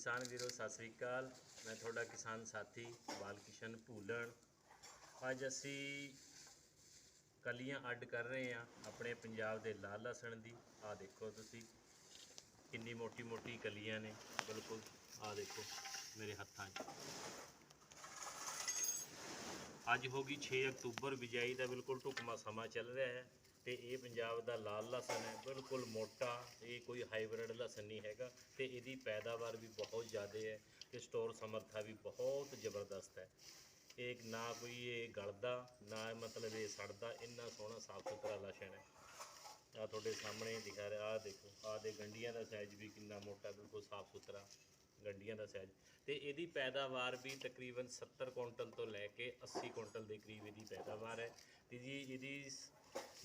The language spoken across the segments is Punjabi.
ਕਿਸਾਨ ਵੀਰੋ, ਸਤਿ ਸ੍ਰੀ ਅਕਾਲ। ਮੈਂ ਤੁਹਾਡਾ ਕਿਸਾਨ ਸਾਥੀ ਬਾਲ ਭੂਲਣ। ਅੱਜ ਅਸੀਂ ਕਲੀਆਂ ਅੱਡ ਕਰ ਰਹੇ ਹਾਂ ਆਪਣੇ ਪੰਜਾਬ ਦੇ ਲਾਲ ਲਸਣ ਦੀ। ਆਹ ਦੇਖੋ ਤੁਸੀਂ, ਕਿੰਨੀ ਮੋਟੀ ਮੋਟੀ ਕਲੀਆਂ ਨੇ। ਬਿਲਕੁਲ, ਆਹ ਦੇਖੋ ਮੇਰੇ ਹੱਥਾਂ 'ਚ। ਅੱਜ ਹੋ ਗਈ 6 ਅਕਤੂਬਰ, ਬਿਜਾਈ ਦਾ ਬਿਲਕੁਲ ਢੁਕਮਾ ਸਮਾਂ ਚੱਲ ਰਿਹਾ ਹੈ। ਤੇ ਇਹ ਪੰਜਾਬ ਦਾ ਲਾਲ ਲਸਣ ਹੈ, ਬਿਲਕੁਲ ਮੋਟਾ, ਇਹ ਕੋਈ ਹਾਈਬ੍ਰਿਡ ਲਸਣ ਨਹੀਂ ਹੈਗਾ ਤੇ ਇਹਦੀ ਪੈਦਾਵਾਰ ਵੀ ਬਹੁਤ ਜ਼ਿਆਦਾ ਹੈ ਤੇ ਸਟੋਰ ਸਮਰੱਥਾ ਵੀ ਬਹੁਤ ਜ਼ਬਰਦਸਤ ਹੈ। ਇਹ ਨਾ ਕੋਈ ਇਹ ਗਲਦਾ, ਨਾ ਮਤਲਬ ਇਹ ਸੜਦਾ, ਇੰਨਾ ਸੋਹਣਾ ਸਾਫ਼ ਸੁਥਰਾ ਲਸਣ ਹੈ। ਆ ਤੁਹਾਡੇ ਸਾਹਮਣੇ ਦਿਖਾ ਰਿਹਾ, ਆਹ ਦੇਖੋ, ਆਹ ਦੇ ਗੰਡੀਆਂ ਦਾ ਸਾਈਜ਼ ਵੀ ਕਿੰਨਾ ਮੋਟਾ, ਬਿਲਕੁਲ ਸਾਫ਼ ਸੁਥਰਾ ਗੰਡੀਆਂ ਦਾ ਸਾਈਜ਼ ਤੇ ਇਹਦੀ ਪੈਦਾਵਾਰ ਵੀ ਤਕਰੀਬਨ 70 ਕੁਇੰਟਲ ਤੋਂ ਲੈ ਕੇ 80 ਕੁਇੰਟਲ ਦੇ ਕਰੀਬ ਇਹਦੀ ਪੈਦਾਵਾਰ ਹੈ। ਤੇ ਜੀ ਇਹਦੀ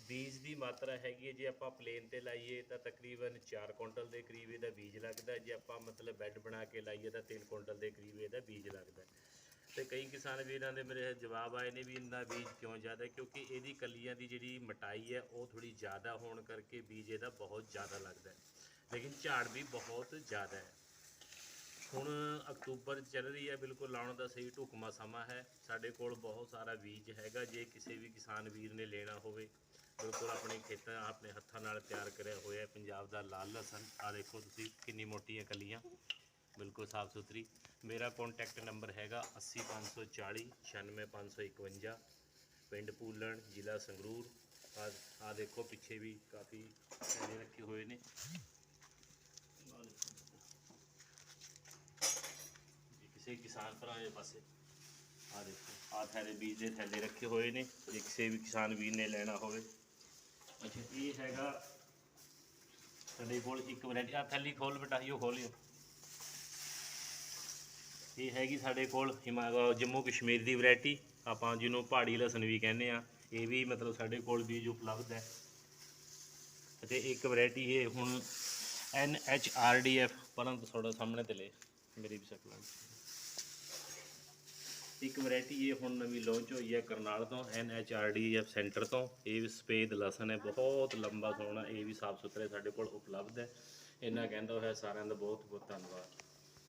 ਬੀਜ ਦੀ ਮਾਤਰਾ ਹੈਗੀ ਹੈ। ਜੇ ਆਪਾਂ ਪਲੇਨ ਤੇ ਲਾਈਏ ਤਾਂ ਤਕਰੀਬਨ 4 ਕੁਇੰਟਲ ਦੇ ਕਰੀਬ ਇਹਦਾ ਬੀਜ ਲੱਗਦਾ ਜੇ ਆਪਾਂ ਮਤਲਬ ਬੈੱਡ ਬਣਾ ਕੇ ਲਾਈਏ ਤਾਂ 3 ਕੁਇੰਟਲ ਦੇ ਕਰੀਬ ਇਹਦਾ ਬੀਜ ਲੱਗਦਾ ਹੈ। ਤੇ ਕਈ ਕਿਸਾਨ ਵੀਰਾਂ ਦੇ ਮੇਰੇ ਜਵਾਬ ਆਏ ਨੇ ਵੀ ਇੰਨਾ ਬੀਜ ਕਿਉਂ ਜ਼ਿਆਦਾ ਕਿਉਂਕਿ ਇਹਦੀ ਕਲੀਆਂ ਦੀ ਜਿਹੜੀ ਮਟਾਈ ਹੈ, ਉਹ ਥੋੜੀ ਜ਼ਿਆਦਾ ਹੋਣ ਕਰਕੇ ਬੀਜ ਇਹਦਾ ਬਹੁਤ ਜ਼ਿਆਦਾ ਲੱਗਦਾ ਹੈ। ਲੇਕਿਨ ਝਾੜ ਵੀ ਬਹੁਤ ਜ਼ਿਆਦਾ ਹੈ। ਹੁਣ ਅਕਤੂਬਰ ਚੱਲ ਰਹੀ ਹੈ, ਬਿਲਕੁਲ ਲਾਉਣ ਦਾ ਸਹੀ ਢੁਕਮਾ ਸਮਾਂ ਹੈ। ਸਾਡੇ ਕੋਲ ਬਹੁਤ ਸਾਰਾ ਬੀਜ ਹੈਗਾ। ਜੇ ਕਿਸੇ ਵੀ ਕਿਸਾਨ ਵੀਰ ਨੇ ਲੈਣਾ ਹੋਵੇ ਬਿਲਕੁਲ ਆਪਣੇ ਖੇਤਾਂ ਆਪਣੇ ਹੱਥਾਂ ਨਾਲ ਤਿਆਰ ਕਰਿਆ ਹੋਇਆ ਹੈ। ਪੰਜਾਬ ਦਾ ਲਾਲ ਲਸਣ ਆ ਦੇਖੋ ਤੁਸੀਂ ਕਿੰਨੀ ਮੋਟੀਆਂ ਕਲੀਆਂ, ਬਿਲਕੁਲ ਸਾਫ਼ ਸੁਥਰੀ। ਮੇਰਾ ਕੰਟੈਕਟ ਨੰਬਰ ਹੈਗਾ 80540 96551 ਪਿੰਡ ਪੂਲਣ ਜ਼ਿਲ੍ਹਾ ਸੰਗਰੂਰ। ਆ ਆ ਦੇਖੋ ਪਿੱਛੇ ਵੀ ਕਾਫੀ ਥੈਲੇ ਰੱਖੇ ਹੋਏ ਨੇ। ਆਹ ਦੇਖੋ। ਜੇ ਕਿਸੇ ਕਿਸਾਨ ਭਰਾ ਦੇ ਪਾਸੇ ਆ ਦੇਖੋ ਆ ਥੈਲੇ, ਬੀਜ ਦੇ ਥੈਲੇ ਰੱਖੇ ਹੋਏ ਨੇ। ਜੇ ਕਿਸੇ ਵੀ ਕਿਸਾਨ ਵੀਰ ਨੇ ਲੈਣਾ ਹੋਵੇ। ਅੱਛਾ, ਇਹ ਹੈਗਾ ਸਾਡੇ ਕੋਲ ਇੱਕ ਵੈਰਾਈਟੀ ਆ ਥੈਲੀ ਖੋਲ ਬੇਟਾ, ਇਹੋ ਖੋਲਿਓ ਇਹ ਹੈਗੀ ਸਾਡੇ ਕੋਲ ਹਿਮਾ ਜੰਮੂ ਕਸ਼ਮੀਰ ਦੀ ਵੈਰਾਈਟੀ ਆਪਾਂ ਜਿਹਨੂੰ ਪਹਾੜੀ ਲਸਣ ਵੀ ਕਹਿੰਦੇ ਆ ਇਹ ਵੀ ਮਤਲਬ ਸਾਡੇ ਕੋਲ ਬੀਜ ਉਪਲਬਧ ਹੈ। ਅਤੇ ਇੱਕ ਵੈਰਾਈਟੀ ਇਹ ਹੁਣ N H R D F ਪਰਾਂ ਤੁਹਾਡਾ ਸਾਹਮਣੇ ਤੇ ਲੈ, ਮੇਰੀ ਵੀ ਸ਼ਕਲ ਇੱਕ ਵੈਰਾਈਟੀ ਇਹ ਹੁਣ ਨਵੀਂ ਲਾਂਚ ਹੋਈ ਹੈ ਕਰਨਾਲ ਤੋਂ, N H R D F centre ਤੋਂ। ਇਹ ਵੀ ਸਫੇਦ ਲਸਣ ਹੈ, ਬਹੁਤ ਲੰਬਾ ਸੋਹਣਾ, ਇਹ ਵੀ ਸਾਫ਼ ਸੁਥਰੇ ਸਾਡੇ ਕੋਲ ਉਪਲਬਧ ਹੈ। ਇਹਨਾਂ ਕਹਿੰਦਾ ਹੋਇਆ ਸਾਰਿਆਂ ਦਾ ਬਹੁਤ ਬਹੁਤ ਧੰਨਵਾਦ।